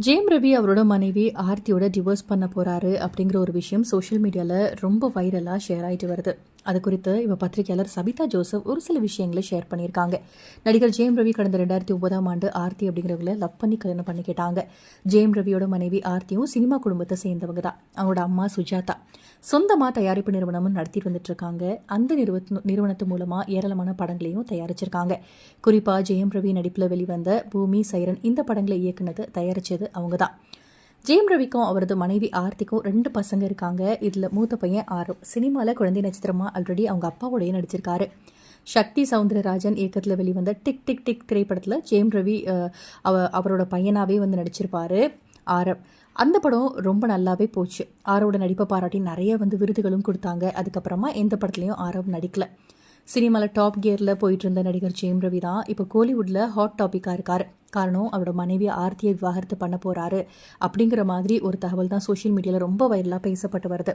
ஜேம் ரவி அவரோட மனைவி ஆர்த்தியோட டிவோர்ஸ் பண்ண போகிறாரு அப்படிங்கிற ஒரு விஷயம் சோஷியல் மீடியாவில் ரொம்ப வைரலாக ஷேர் ஆகிட்டு வருது. அது குறித்து இவ பத்திரிகையாளர் சபிதா ஜோசப் ஒரு சில விஷயங்களை ஷேர் பண்ணியிருக்காங்க. நடிகர் ஜெயம் ரவி கடந்த ரெண்டாயிரத்தி ஒன்பதாம் ஆண்டு ஆர்த்தி அப்படிங்கிறவங்கள லவ் பண்ணி கல்யாணம் பண்ணிக்கிட்டாங்க ஜெயம் ரவியோட மனைவி ஆர்த்தியும் சினிமா குடும்பத்தை சேர்ந்தவங்க தான். அவங்களோட அம்மா சுஜாதா. சொந்தமாக தயாரிப்பு நிறுவனமும் நடத்திட்டு வந்துட்டு இருக்காங்க அந்த நிறுவன நிறுவனத்து மூலமாக ஏராளமான படங்களையும் தயாரிச்சிருக்காங்க. குறிப்பாக ஜெயம் ரவி நடிப்பில் வெளிவந்த பூமி சைரன் இந்த படங்களை இயக்குனது தயாரிச்சது அவங்க தான் ஜெயம் ரவிக்கும் அவரது மனைவி ஆர்த்திக்கும் ரெண்டு பசங்க இருக்காங்க. இதில் மூத்த பையன் ஆரவ் சினிமாவில் குழந்தை நட்சத்திரமா ஆல்ரெடி அவங்க அப்பாவோடய நடிச்சிருக்காரு. சக்தி சவுந்தரராஜன் இயக்கத்தில் வெளிவந்த டிக் டிக் டிக் திரைப்படத்தில் ஜெயம் ரவி அவ அவரோட பையனாகவே வந்து நடிச்சிருப்பாரு ஆரம் அந்த படம் ரொம்ப நல்லாவே போச்சு. ஆரோட நடிப்பை பாராட்டி நிறைய வந்து விருதுகளும் கொடுத்தாங்க. அதுக்கப்புறமா எந்த படத்துலையும் ஆரவ் நடிக்கல. சினிமாவில் டாப் கியரில் போயிட்டு இருந்த நடிகர் ஜெயம் ரவி தான் இப்போ கோலிவுட்டில் ஹாட் டாப்பிக்காக இருக்காரு. காரணம் அவரோட மனைவி ஆர்த்தியை விவாகரத்து பண்ண போகிறாரு அப்படிங்கிற மாதிரி ஒரு தகவல் தான் சோஷியல் மீடியாவில் ரொம்ப வைரலாக பேசப்பட்டு வருது.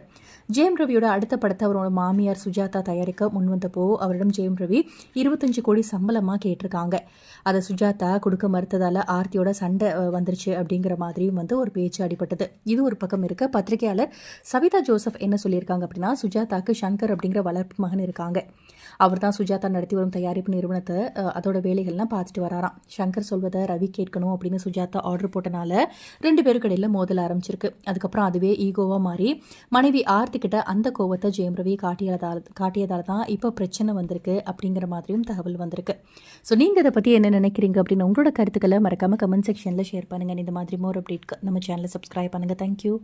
ஜெயம் ரவியோட அடுத்த படத்தை அவரோட மாமியார் சுஜாதா தயாரிக்க முன்வந்தப்போ அவரிடம் ஜெயம் ரவி இருபத்தஞ்சு கோடி சம்பளமாக கேட்டிருக்காங்க. அதை சுஜாதா கொடுக்க மறுத்ததால் ஆர்த்தியோட சண்டை வந்துருச்சு அப்படிங்கிற மாதிரியும் வந்து ஒரு பேச்சு அடிபட்டது. இது ஒரு பக்கம் இருக்க. பத்திரிகையாளர் சவிதா ஜோசப் என்ன சொல்லியிருக்காங்க அப்படின்னா சுஜாதாக்கு சங்கர் அப்படிங்கிற வளர்ப்பு மகன் இருக்காங்க. அவர் தான் சுஜாதா நடத்தி வரும் தயாரிப்பு நிறுவனத்தை அதோட வேலைகள்லாம் பார்த்துட்டு வராராம். சங்கர் சொல்வதை ரவி கேட்கணும் அப்படின்னு சுஜாதா ஆர்டர் போட்டனால ரெண்டு பேரும் கடையில் மோதல் ஆரம்பிச்சிருக்கு. அதுக்கப்புறம் அதுவே ஈகோவா மாறி மனைவி ஆர்த்திக்கிட்ட அந்த கோவத்தை ஜெயம் ரவி காட்டியதால் காட்டியதால் தான் இப்போ பிரச்சனை வந்திருக்கு அப்படிங்கிற மாதிரியும் தகவல் வந்திருக்கு. ஸோ நீங்கள் இதை பற்றி என்ன நினைக்கிறீங்க அப்படின்னு உங்களோட கருத்துக்களை மறக்காம கமெண்ட் செக்ஷனில் ஷேர் பண்ணுங்கள் இந்த மாதிரி மோர் அப்டேட் நம்ம சேனலை சப்ஸ்கிரைப் பண்ணுங்க. தேங்க்யூ